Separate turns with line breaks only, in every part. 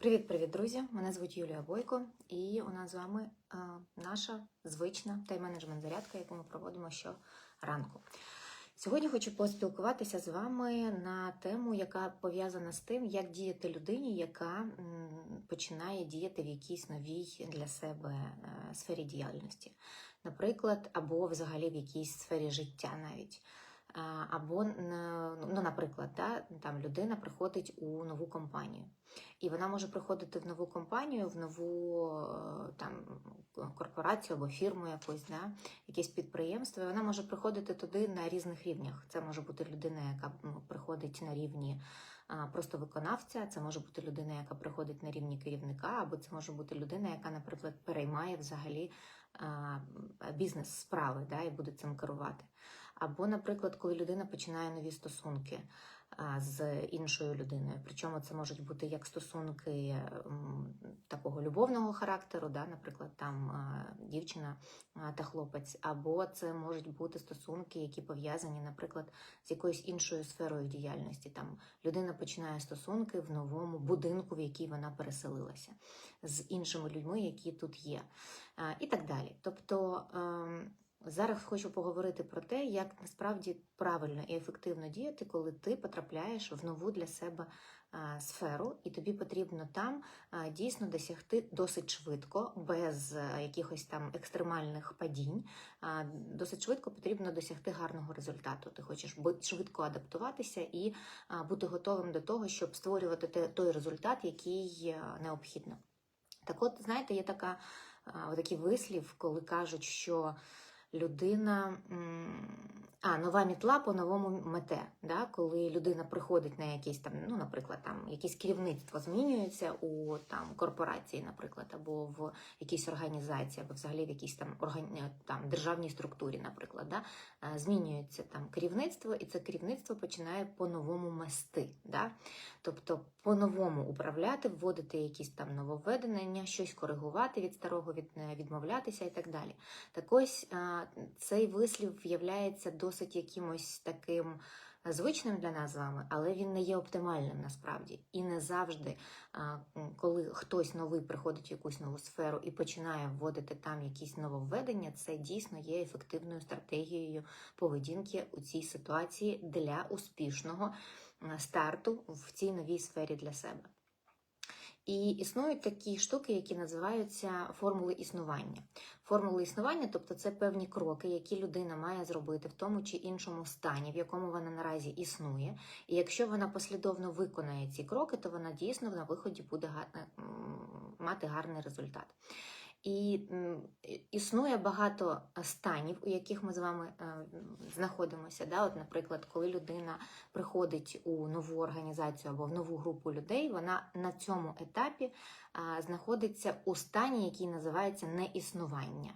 Привіт-привіт, друзі! Мене звуть Юлія Бойко, і у нас з вами е, наша звична тайм-менеджмент зарядка, яку ми проводимо щоранку. Сьогодні хочу поспілкуватися з вами на тему, яка пов'язана з тим, як діяти людині, яка починає діяти в якійсь новій для себе е, сфері діяльності, наприклад, або взагалі в якійсь сфері життя навіть. Або, ну, наприклад, да, там людина приходить у нову компанію. І вона може приходити в нову компанію, в нову е, там корпорацію або фірму якусь, да, якесь підприємство. І вона може приходити туди на різних рівнях. Це може бути людина, яка ну, приходить на рівні просто виконавця, це може бути людина, яка приходить на рівні керівника, або це може бути людина, яка, наприклад, переймає взагалі бізнес справи да, і буде цим керувати. Або, наприклад, коли людина починає нові стосунки з іншою людиною. Причому це можуть бути як стосунки такого любовного характеру, да, наприклад, там дівчина та хлопець, або це можуть бути стосунки, які пов'язані, наприклад, з якоюсь іншою сферою діяльності. Там людина починає стосунки в новому будинку, в який вона переселилася, з іншими людьми, які тут є, і так далі. Тобто. Зараз хочу поговорити про те, як насправді правильно і ефективно діяти, коли ти потрапляєш в нову для себе сферу, і тобі потрібно там дійсно досягти досить швидко, без якихось там екстремальних падінь. Досить швидко потрібно досягти гарного результату. Ти хочеш швидко адаптуватися і бути готовим до того, щоб створювати той результат, який необхідно. Так от, знаєте, є така, такий вислів, коли кажуть, що людина. А, нова мітла по-новому мете. Да? Коли людина приходить на якісь там, ну, наприклад, там якесь керівництво змінюється у там корпорації, наприклад, або в якійсь організації, або взагалі в якійсь там органі... там державній структурі, наприклад, да? Е, змінюється там керівництво, і це керівництво починає по-новому мести. Да? Тобто по-новому управляти, вводити якісь там нововведення, щось коригувати від старого, від, е, відмовлятися і так далі. Так ось цей вислів виявляється досить якимось таким звичним для нас з вами, але він не є оптимальним насправді. І не завжди, коли хтось новий приходить в якусь нову сферу і починає вводити там якісь нововведення, це дійсно є ефективною стратегією поведінки у цій ситуації для успішного старту в цій новій сфері для себе. І існують такі штуки, які називаються формули існування. Формули існування, тобто це певні кроки, які людина має зробити в тому чи іншому стані, в якому вона наразі існує. І якщо вона послідовно виконає ці кроки, то вона дійсно на виході буде мати гарний результат. І існує багато станів, у яких ми з вами е, знаходимося. Да? От, наприклад, коли людина приходить у нову організацію або в нову групу людей, вона на цьому етапі знаходиться у стані, який називається неіснування.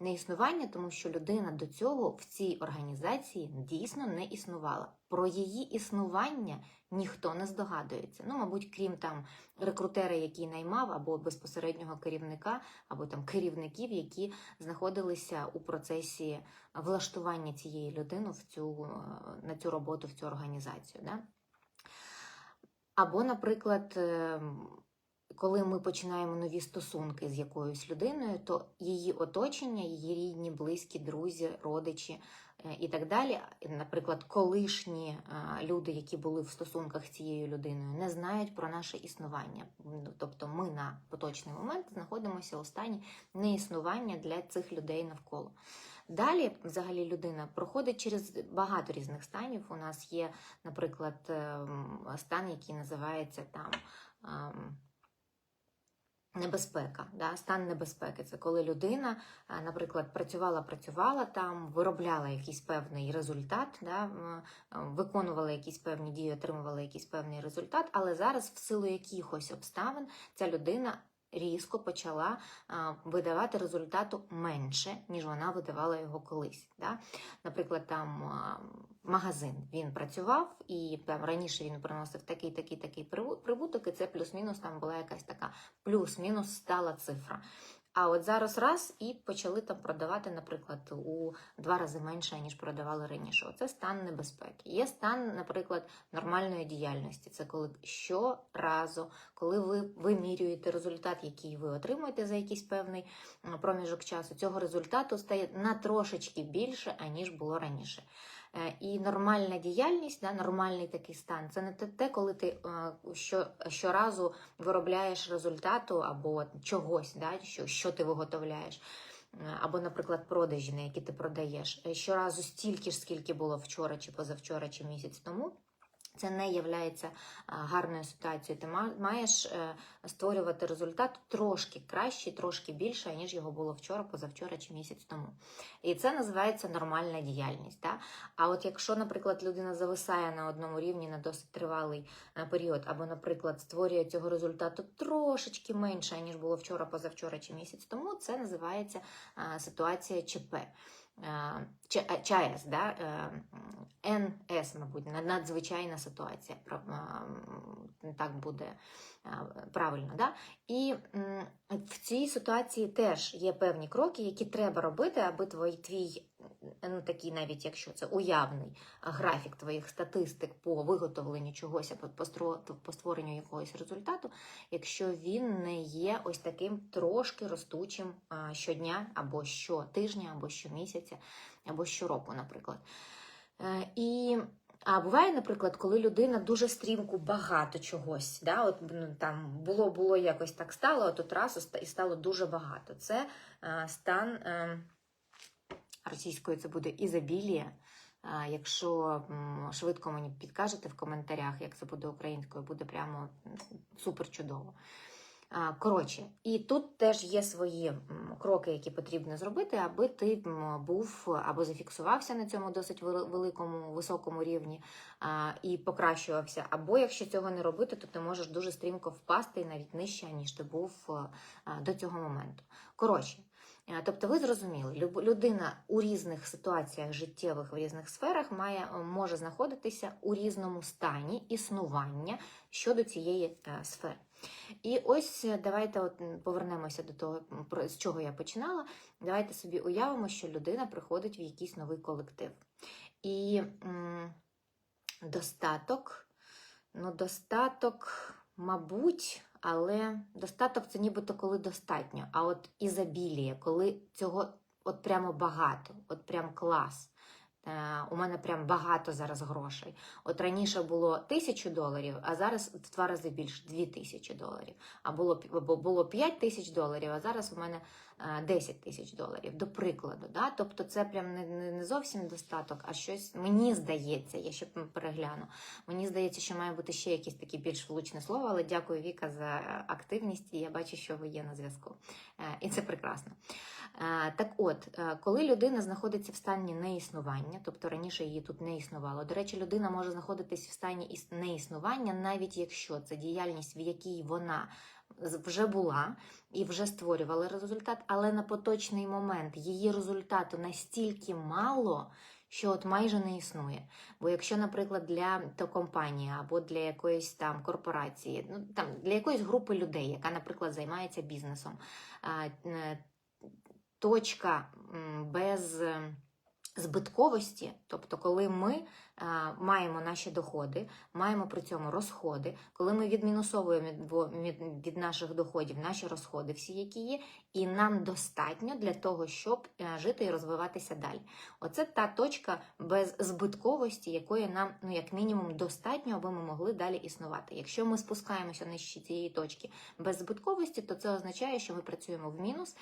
Неіснування, тому що людина до цього в цій організації дійсно не існувала. Про її існування ніхто не здогадується. Ну, мабуть, крім там рекрутера, який наймав, або безпосереднього керівника, або там керівників, які знаходилися у процесі влаштування цієї людини в цю, е, на цю роботу, в цю організацію. Да? Або, наприклад, ем, коли ми починаємо нові стосунки з якоюсь людиною, то її оточення, її рідні, близькі, друзі, родичі е, і так далі, наприклад, колишні е, люди, які були в стосунках з цією людиною, не знають про наше існування. Ну, Тобто ми на поточний момент знаходимося у стані неіснування для цих людей навколо. Далі, взагалі, людина проходить через багато різних станів. У нас є, наприклад, ем, стан, який називається там. Небезпека, да? стан небезпеки це коли людина, наприклад, працювала, працювала там, виробляла якийсь певний результат, да? виконувала якісь певні дії, отримувала якийсь певний результат, але зараз, в силу якихось обставин, ця людина різко почала видавати результату менше, ніж вона видавала його колись. Да? Наприклад, там магазин він працював, і там раніше він приносив такий, такий, такий прибуток, і це плюс-мінус там була якась така плюс-мінус стала цифра. А от зараз раз і почали там продавати, наприклад, у два рази менше, ніж продавали раніше. Оце стан небезпеки. Є стан, наприклад, нормальної діяльності. Це коли щоразу, коли ви вимірюєте результат, який ви отримуєте за якийсь певний проміжок часу, цього результату стає на трошечки більше, аніж було раніше. Е, І нормальна діяльність, да, нормальний такий стан, це не те, коли ти е, що, щоразу виробляєш результату або чогось, да, що, що ти виготовляєш. Е, Або, наприклад, продажі, на які ти продаєш. Щоразу стільки ж, скільки було вчора, чи позавчора, чи місяць тому. Це не є гарною ситуацією. Ти ма- маєш е, створювати результат трошки кращий, трошки більше, ніж його було вчора, позавчора чи місяць тому. І це називається нормальна діяльність. Да? А от якщо, наприклад, людина зависає на одному рівні на досить тривалий е, період, або, наприклад, створює цього результату трошечки менше, ніж було вчора, позавчора чи місяць тому, це називається е, ситуація ЧП. Ч- е, ЧАЕС, да? е, НС, мабуть, надзвичайна ситуація. Так буде правильно. Да? І в цій ситуації теж є певні кроки, які треба робити, аби твій, твій ну такий, навіть якщо це уявний графік твоїх статистик по виготовленню чогось, або по створенню якогось результату, якщо він не є ось таким трошки ростучим щодня, або щотижня, або щомісяця, або щороку, наприклад. Е, І а буває, наприклад, коли людина дуже стрімко багато чогось, да, от ну, там було, було якось так стало, а тут раз і стало дуже багато. Це е, стан е, російською це буде ізобілія. Якщо швидко мені підкажете в коментарях, як це буде українською, буде прямо супер чудово. Коротше, і тут теж є свої кроки, які потрібно зробити, аби ти був або зафіксувався на цьому досить великому, високому рівні і покращувався. Або якщо цього не робити, то ти можеш дуже стрімко впасти і навіть нижче, ніж ти був до цього моменту. Коротше. Е, Тобто, ви зрозуміли, людина у різних ситуаціях життєвих в різних сферах має е, може знаходитися у різному стані існування щодо цієї е, сфери. І ось давайте от повернемося до того, з чого я починала. Давайте собі уявимо, що людина приходить в якийсь новий колектив. І м, достаток, ну, достаток, мабуть, але достаток це нібито коли достатньо. А от ізобілія, коли цього от прямо багато, от прям клас. Е, У мене прям багато зараз грошей. От раніше було тисячу доларів, а зараз в два рази більше дві тисячі доларів. А було було п'ять тисяч доларів, а зараз у мене 10 тисяч доларів. До прикладу, да? тобто це прям не, не, зовсім достаток, а щось мені здається, я ще перегляну. Мені здається, що має бути ще якесь таке більш влучне слово, але дякую Віка за активність, і я бачу, що ви є на зв'язку. Е, І це прекрасно. Е, Так от, е, коли людина знаходиться в стані неіснування, тобто раніше її тут не існувало. До речі, людина може знаходитись в стані іс- неіснування, навіть якщо це діяльність, в якій вона вже була і вже створювала результат, але на поточний момент її результату настільки мало. Що от майже не існує. Бо якщо, наприклад, для то компанії або для якоїсь там корпорації, ну там для якоїсь групи людей, яка, наприклад, займається бізнесом, точка без е, збитковості, тобто, коли ми маємо наші доходи, маємо при цьому розходи, коли ми відмінусовуємо від, наших доходів наші розходи, всі, які є, і нам достатньо для того, щоб е, жити і розвиватися далі. Оце та точка без збитковості, якої нам, ну як мінімум, достатньо, аби ми могли далі існувати. Якщо ми спускаємося нижче цієї точки без збитковості, то це означає, що ми працюємо в мінус,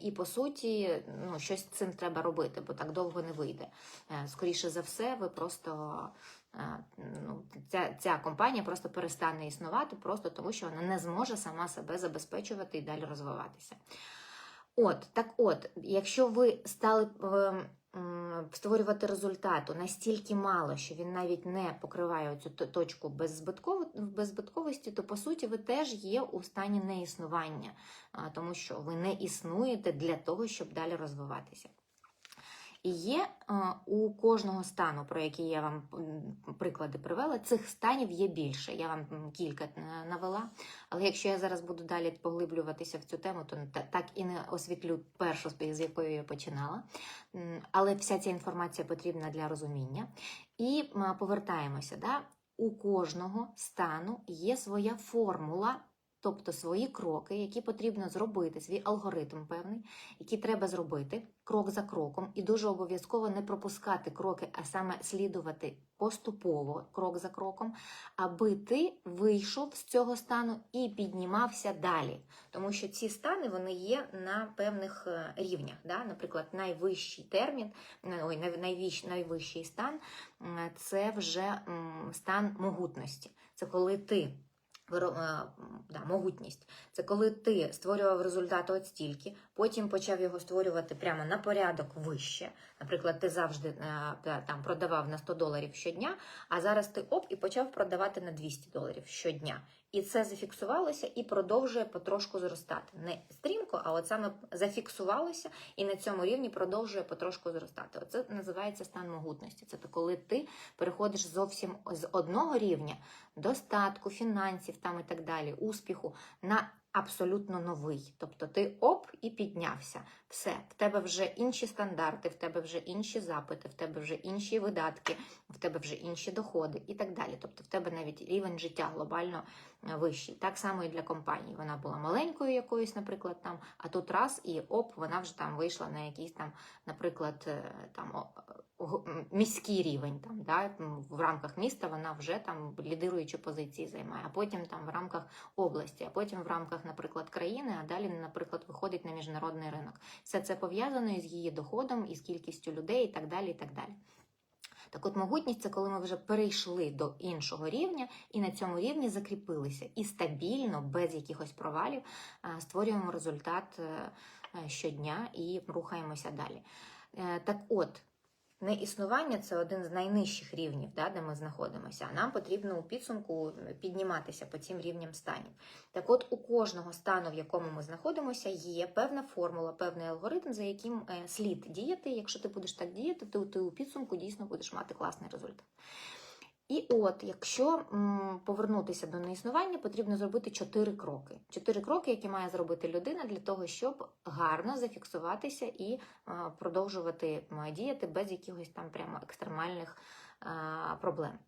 і по суті, ну щось цим треба робити, бо так довго не вийде. Е, Скоріше за все, ви просто. Е, Ну, ця, ця компанія просто перестане існувати, просто тому що вона не зможе сама себе забезпечувати і далі розвиватися. От, так от, якщо ви стали створювати результату настільки мало, що він навіть не покриває цю точку беззбитковості, то по суті ви теж є у стані неіснування, тому що ви не існуєте для того, щоб далі розвиватися. І є е, у кожного стану, про який я вам приклади привела, цих станів є більше. Я вам кілька е, навела. Але якщо я зараз буду далі поглиблюватися в цю тему, то так і не освітлю першу, з якої я починала. Але вся ця інформація потрібна для розуміння. І повертаємося. Да? У кожного стану є своя формула, тобто свої кроки, які потрібно зробити, свій алгоритм певний, який треба зробити крок за кроком, і дуже обов'язково не пропускати кроки, а саме слідувати поступово, крок за кроком, аби ти вийшов з цього стану і піднімався далі. Тому що ці стани вони є на певних е, рівнях. Да? Наприклад, найвищий термін, е, ой, най- найвищий стан це вже стан могутності. Це коли ти да, могутність. Це коли ти створював результат от стільки, потім почав його створювати прямо на порядок вище. Наприклад, ти завжди е, там продавав на 100 доларів щодня, а зараз ти оп і почав продавати на 200 доларів щодня. І це зафіксувалося і продовжує потрошку зростати. Не стрімко, а от саме зафіксувалося і на цьому рівні продовжує потрошку зростати. Оце називається стан могутності. Це коли ти переходиш зовсім з одного рівня достатку, фінансів там і так далі, успіху на абсолютно новий. Тобто ти оп і піднявся. Все, в тебе вже інші стандарти, в тебе вже інші запити, в тебе вже інші видатки, в тебе вже інші доходи і так далі. Тобто в тебе навіть рівень життя глобально е, вищий. Так само і для компанії. Вона була маленькою якоюсь, наприклад, там, а тут раз і оп, вона вже там вийшла на якийсь там, наприклад, е, там міський рівень. Там, да? В рамках міста вона вже там лідируючі позиції займає, а потім там в рамках області, а потім в рамках, наприклад, країни, а далі, наприклад, виходить на міжнародний ринок. Все це пов'язано із її доходом, із кількістю людей і так далі. і так далі. Так от могутність це коли ми вже перейшли до іншого рівня і на цьому рівні закріпилися і стабільно, без якихось провалів, е, створюємо результат е, е, щодня і рухаємося далі. Так от, неіснування це один з найнижчих рівнів, да, де ми знаходимося. Нам потрібно у підсумку підніматися по цим рівням станів. Так от, у кожного стану, в якому ми знаходимося, є певна формула, певний алгоритм, за яким е, слід діяти. Якщо ти будеш так діяти, то ти у підсумку дійсно будеш мати класний результат. І от, якщо повернутися до неіснування, потрібно зробити чотири кроки. Чотири кроки, які має зробити людина для того, щоб гарно зафіксуватися і е, продовжувати діяти без якихось там прямо екстремальних е, проблем.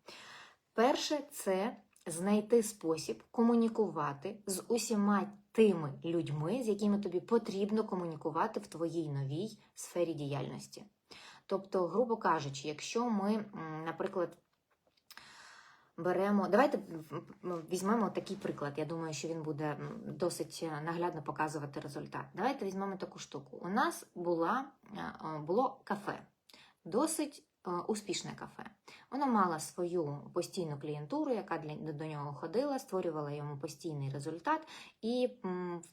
Перше, це знайти спосіб комунікувати з усіма тими людьми, з якими тобі потрібно комунікувати в твоїй новій сфері діяльності. Тобто, грубо кажучи, якщо ми, наприклад, беремо, давайте візьмемо такий приклад. Я думаю, що він буде досить е, наглядно показувати результат. Давайте візьмемо таку штуку. У нас була, е, було кафе, досить успішне кафе. Вона мала свою постійну клієнтуру, яка для до нього ходила, створювала йому постійний результат, і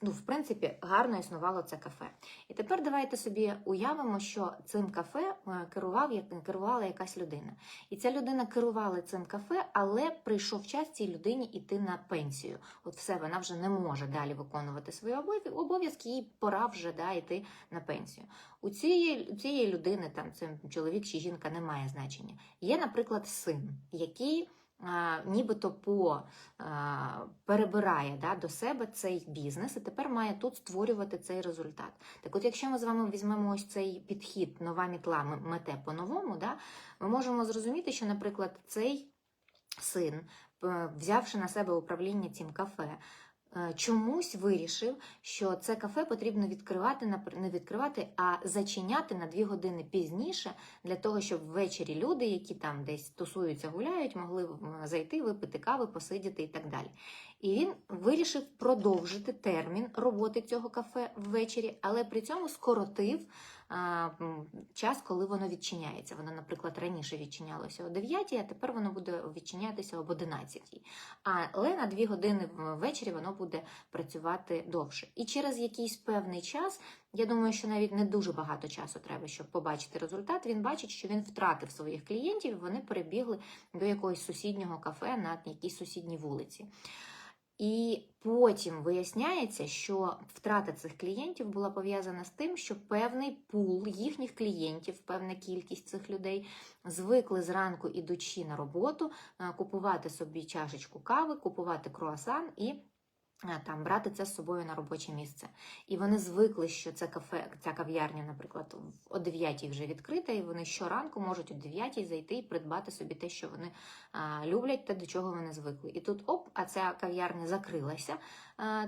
ну, в принципі гарно існувало це кафе. І тепер давайте собі уявимо, що цим кафе е, керував керувала якась людина. І ця людина керувала цим кафе, але прийшов час цій людині йти на пенсію. От все, вона вже не може далі виконувати свої обов'язки, їй пора вже да, йти на пенсію. У цієї, цієї людини, там це чоловік чи жінка, не має значення. Є, наприклад, син, який а, нібито по а, перебирає да, до себе цей бізнес і тепер має тут створювати цей результат. Так от, якщо ми з вами візьмемо ось цей підхід, нова мітла мете по-новому, да, ми можемо зрозуміти, що, наприклад, цей син, взявши на себе управління цим кафе, чомусь вирішив, що це кафе потрібно відкривати не відкривати, а зачиняти на дві години пізніше, для того, щоб ввечері люди, які там десь тусуються, гуляють, могли зайти, випити кави, посидіти і так далі. І він вирішив продовжити термін роботи цього кафе ввечері, але при цьому скоротив а, час, коли воно відчиняється. Воно, наприклад, раніше відчинялося о 9, а тепер воно буде відчинятися об 11. Але на 2 години ввечері воно буде працювати довше. І через якийсь певний час, я думаю, що навіть не дуже багато часу треба, щоб побачити результат. Він бачить, що він втратив своїх клієнтів, і вони перебігли до якогось сусіднього кафе на якійсь сусідній вулиці. І потім виясняється, що втрата цих клієнтів була пов'язана з тим, що певний пул їхніх клієнтів, певна кількість цих людей звикли зранку ідучи на роботу, е, купувати собі чашечку кави, купувати круасан і там брати це з собою на робоче місце. І вони звикли, що це кафе, ця кав'ярня, наприклад, о 9 вже відкрита, і вони щоранку можуть о 9 зайти і придбати собі те, що вони а, люблять, те, до чого вони звикли. І тут оп, а ця кав'ярня закрилася а,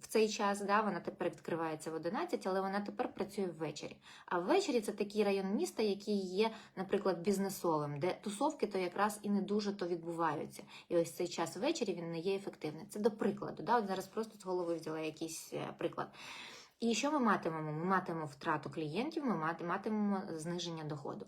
в цей час. Да, вона тепер відкривається в 11, але вона тепер працює ввечері. А ввечері це такий район міста, який є, наприклад, бізнесовим, де тусовки то якраз і не дуже то відбуваються. І ось цей час ввечері він не є ефективним. Це до прикладу. Да? От зараз просто з голови взяла якийсь е, приклад. І що ми матимемо? Ми матимемо втрату клієнтів, ми матимемо зниження доходу.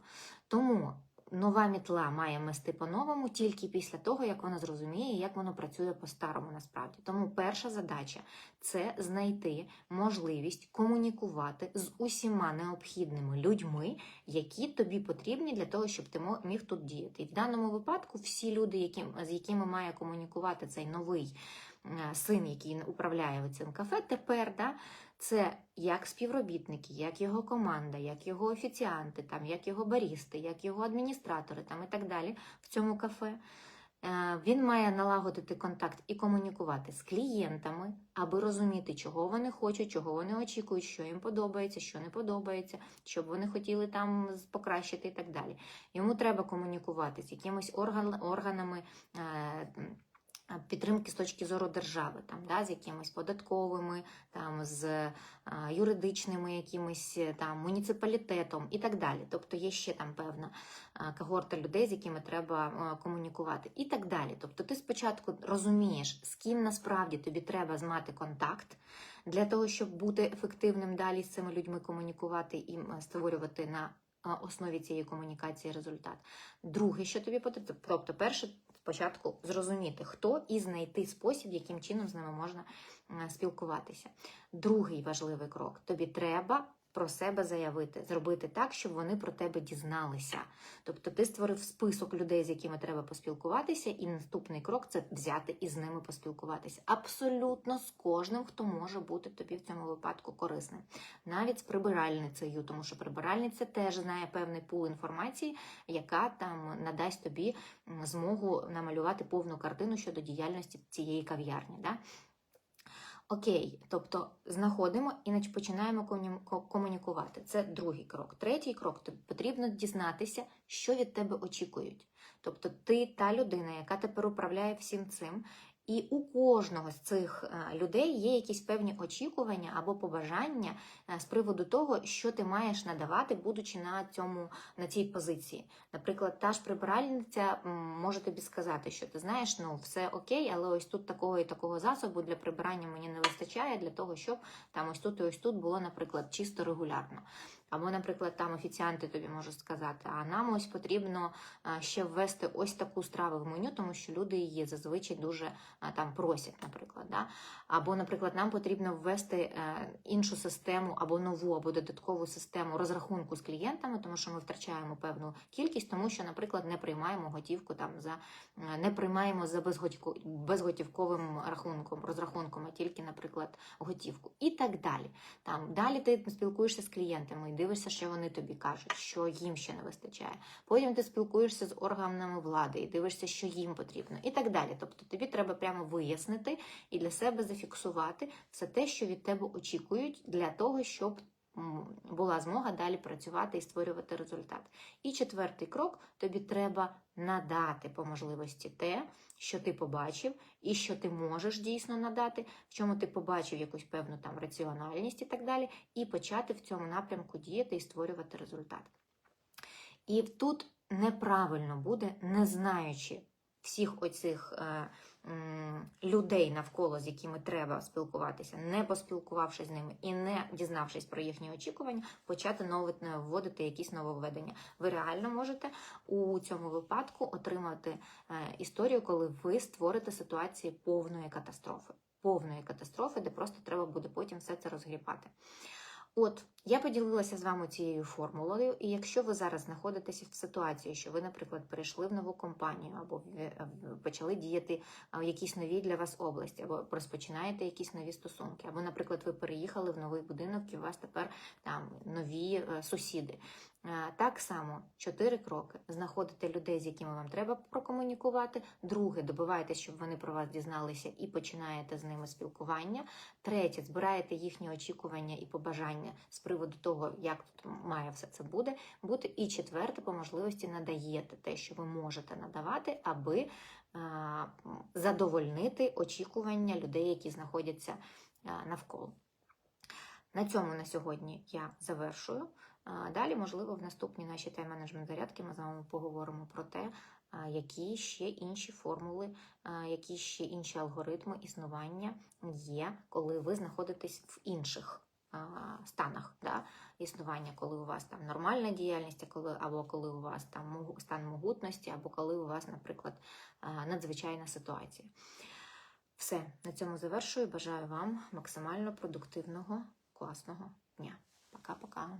Тому нова мітла має мести по-новому тільки після того, як вона зрозуміє, як воно працює по-старому насправді. Тому перша задача це знайти можливість комунікувати з усіма необхідними людьми, які тобі потрібні для того, щоб ти міг тут діяти. І в даному випадку всі люди, з якими має комунікувати цей новий син, який управляє цим кафе, тепер да, це як співробітники, як його команда, як його офіціанти, там, як його барісти, як його адміністратори там, і так далі в цьому кафе. Е, Він має налагодити контакт і комунікувати з клієнтами, аби розуміти, чого вони хочуть, чого вони очікують, що їм подобається, що не подобається, що б вони хотіли там покращити і так далі. Йому треба комунікувати з якимись орган, органами. Підтримки з точки зору держави, там, да, з якимись податковими, там, з юридичними якимись там, муніципалітетом і так далі. Тобто є ще там певна когорта людей, з якими треба комунікувати, і так далі. Тобто ти спочатку розумієш, з ким насправді тобі треба змати контакт для того, щоб бути ефективним далі з цими людьми комунікувати і створювати на основі цієї комунікації результат. Друге, що тобі потрібно, тобто, перше, спочатку зрозуміти, хто і знайти спосіб, яким чином з ними можна спілкуватися. Другий важливий крок: тобі треба про себе заявити, зробити так, щоб вони про тебе дізналися. Тобто ти створив список людей, з якими треба поспілкуватися, і наступний крок це взяти і з ними поспілкуватися. Абсолютно з кожним, хто може бути тобі в цьому випадку корисним. Навіть з прибиральницею, тому що прибиральниця теж знає певний пул інформації, яка там надасть тобі змогу намалювати повну картину щодо діяльності цієї кав'ярні. Да? Окей, тобто знаходимо і починаємо комуні- ко- комунікувати. Це другий крок. Третій крок тобі потрібно дізнатися, що від тебе очікують. Тобто, ти та людина, яка тепер управляє всім цим. І у кожного з цих е, людей є якісь певні очікування або побажання е, з приводу того, що ти маєш надавати, будучи на цьому на цій позиції. Наприклад, та ж прибиральниця може тобі сказати, що ти знаєш, ну все окей, але ось тут такого і такого засобу для прибирання мені не вистачає для того, щоб там ось тут і ось тут було, наприклад, чисто регулярно. Або, наприклад, там офіціанти тобі можуть сказати, а нам ось потрібно ще ввести ось таку страву в меню, тому що люди її зазвичай дуже там просять, наприклад. Да? Або, наприклад, нам потрібно ввести е, іншу систему або нову, або додаткову систему розрахунку з клієнтами, тому що ми втрачаємо певну кількість, тому що, наприклад, не приймаємо готівку там за е, не приймаємо за безготівко, безготівковим рахунком, розрахунком, а тільки, наприклад, готівку і так далі. Там далі ти спілкуєшся з клієнтами дивишся, що вони тобі кажуть, що їм ще не вистачає. Потім ти спілкуєшся з органами влади і дивишся, що їм потрібно, і так далі. Тобто тобі треба прямо вияснити і для себе зафіксувати все те, що від тебе очікують, для того, щоб була змога далі працювати і створювати результат. І четвертий крок: тобі треба надати по можливості те, що ти побачив, і що ти можеш дійсно надати, в чому ти побачив якусь певну там раціональність і так далі, і почати в цьому напрямку діяти і створювати результат. І тут неправильно буде, не знаючи всіх оцих е, людей навколо, з якими треба спілкуватися, не поспілкувавшись з ними і не дізнавшись про їхні очікування, почати нове- вводити якісь нововведення. Ви реально можете у цьому випадку отримати е, історію, коли ви створите ситуації повної катастрофи. Повної катастрофи, де просто треба буде потім все це розгрібати. От, я поділилася з вами цією формулою, і якщо ви зараз знаходитеся в ситуації, що ви, наприклад, перейшли в нову компанію, або в- е, почали діяти в якійсь новій для вас області, або розпочинаєте якісь нові стосунки, або, наприклад, ви переїхали в новий будинок, і у вас тепер там нові е, сусіди. Так само чотири кроки: знаходите людей, з якими вам треба прокомунікувати. Друге, добиваєтесь, щоб вони про вас дізналися, і починаєте з ними спілкування. Третє, збираєте їхні очікування і побажання з приводу того, як тут має все це буде бути. І четверте, по можливості надаєте те, що ви можете надавати, аби задовольнити очікування людей, які знаходяться навколо. На цьому на сьогодні я завершую. Далі, можливо, в наступній нашій тайм-менеджмент зарядки ми з вами поговоримо про те, які ще інші формули, які ще інші алгоритми існування є, коли ви знаходитесь в інших станах да, існування, коли у вас там нормальна діяльність, або коли у вас там стан могутності, або коли у вас, наприклад, надзвичайна ситуація. Все, на цьому завершую. Бажаю вам максимально продуктивного, класного дня. Пока-пока.